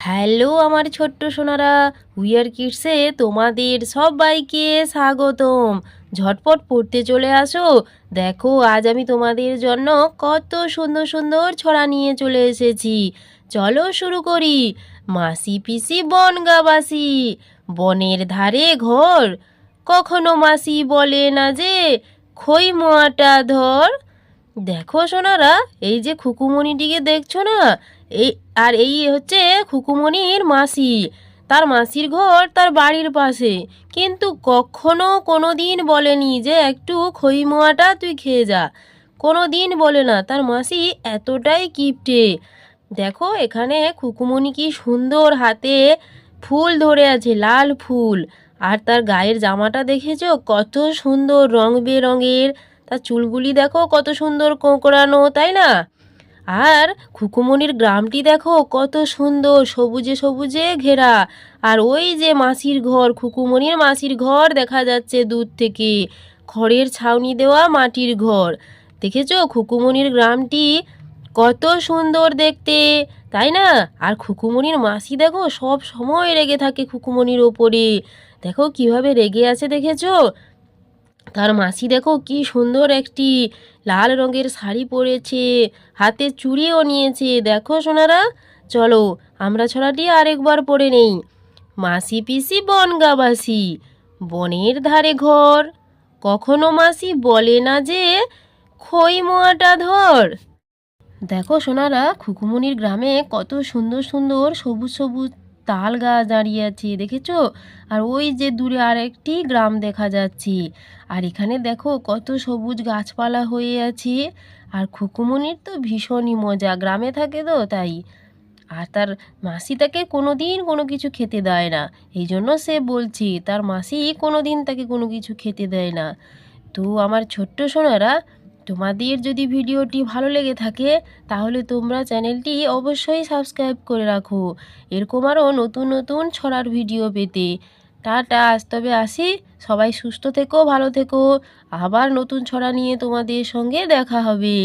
Hello আমার ছোট্ট Sonara wear কিডসে তোমাদের সবাইকে স্বাগতম। ঝটপট পড়তে চলে আসো। দেখো, আজ আমি তোমাদের জন্য কত সুন্দর সুন্দর ছড়া নিয়ে চলে এসেছি। চলো শুরু করি। মাসি পিসি বনগাবাসি বনের ধারে ঘর। কখনো মাসি বলে না যে, খই মোয়াটা ধর। দেখো সোনারা, এই যে খুকুমণিটিকে দেখছ না? এই, আর এই হচ্ছে খুকুমণির মাসি। তার মাসির ঘর তার বাড়ির পাশে। কিন্তু কখনো কোনো দিন বলেনি যে একটু খই মোয়াটা তুই খেয়ে যা। কোনো দিন বলে না। তার মাসি এতটাই কিপটে। দেখো এখানে খুকুমণি কি সুন্দর হাতে ফুল ধরে আছে, লাল ফুল। আর তার গায়ের জামাটা দেখেছ? কত সুন্দর রং বেরঙের তার চুলগুলি দেখো কত সুন্দর কোঁকড়ানো, তাই না? আর খুকুমনির গ্রামটি দেখো কত সুন্দর, সবুজে সবুজে ঘেরা। আর ওই যে মাসির ঘর, খুকুমনির মাসির ঘর দেখা যাচ্ছে দূর থেকে। খড়ের ছাউনি দেওয়া মাটির ঘর। দেখেছ খুকুমনির গ্রামটি কত সুন্দর দেখতে, তাই না? আর খুকুমনির মাসি দেখো সব সময় রেগে থাকে খুকুমনির ওপরে। দেখো কীভাবে রেগে আছে, দেখেছ? তার মাসি দেখো কি সুন্দর একটি লাল রঙের শাড়ি পরেছে, হাতে চুড়িও নিয়েছে। দেখো সোনারা, চলো আমরা ছড়াটি আরেকবার পড়ে নেই। মাসি পিসি বনগাবাসি বনের ধারে ঘর। কখনো মাসি বলে না যে খই মোয়াটা ধর। দেখো সোনারা, খুকুমনির গ্রামে কত সুন্দর সুন্দর সবুজ সবুজ তাল গাছ দাঁড়িয়ে আছে, দেখেছ? আর ওই যে দূরে আরেকটি গ্রাম দেখা যাচ্ছে। আর এখানে দেখো কত সবুজ গাছপালা হয়ে আছে। আর খুকুমনির তো ভীষণই মজা, গ্রামে থাকে তো তাই। আর তার মাসি তাকে কোনো দিন কোনো কিছু খেতে দেয় না, এই জন্য সে বলছি, তার মাসি কোনো দিন তাকে কোনো কিছু খেতে দেয় না। তো আমার ছোট্ট সোনারা তোমাদের যদি ভিডিওটি ভালো লেগে থাকে, তাহলে তোমরা চ্যানেলটি অবশ্যই সাবস্ক্রাইব করে রাখো। এরকম আরও নতুন নতুন ছড়ার ভিডিও পেতে। টাটা, আজ তবে আসি। সবাই সুস্থ থেকো, ভালো থেকো। আবার নতুন ছড়া নিয়ে তোমাদের সঙ্গে দেখা হবে।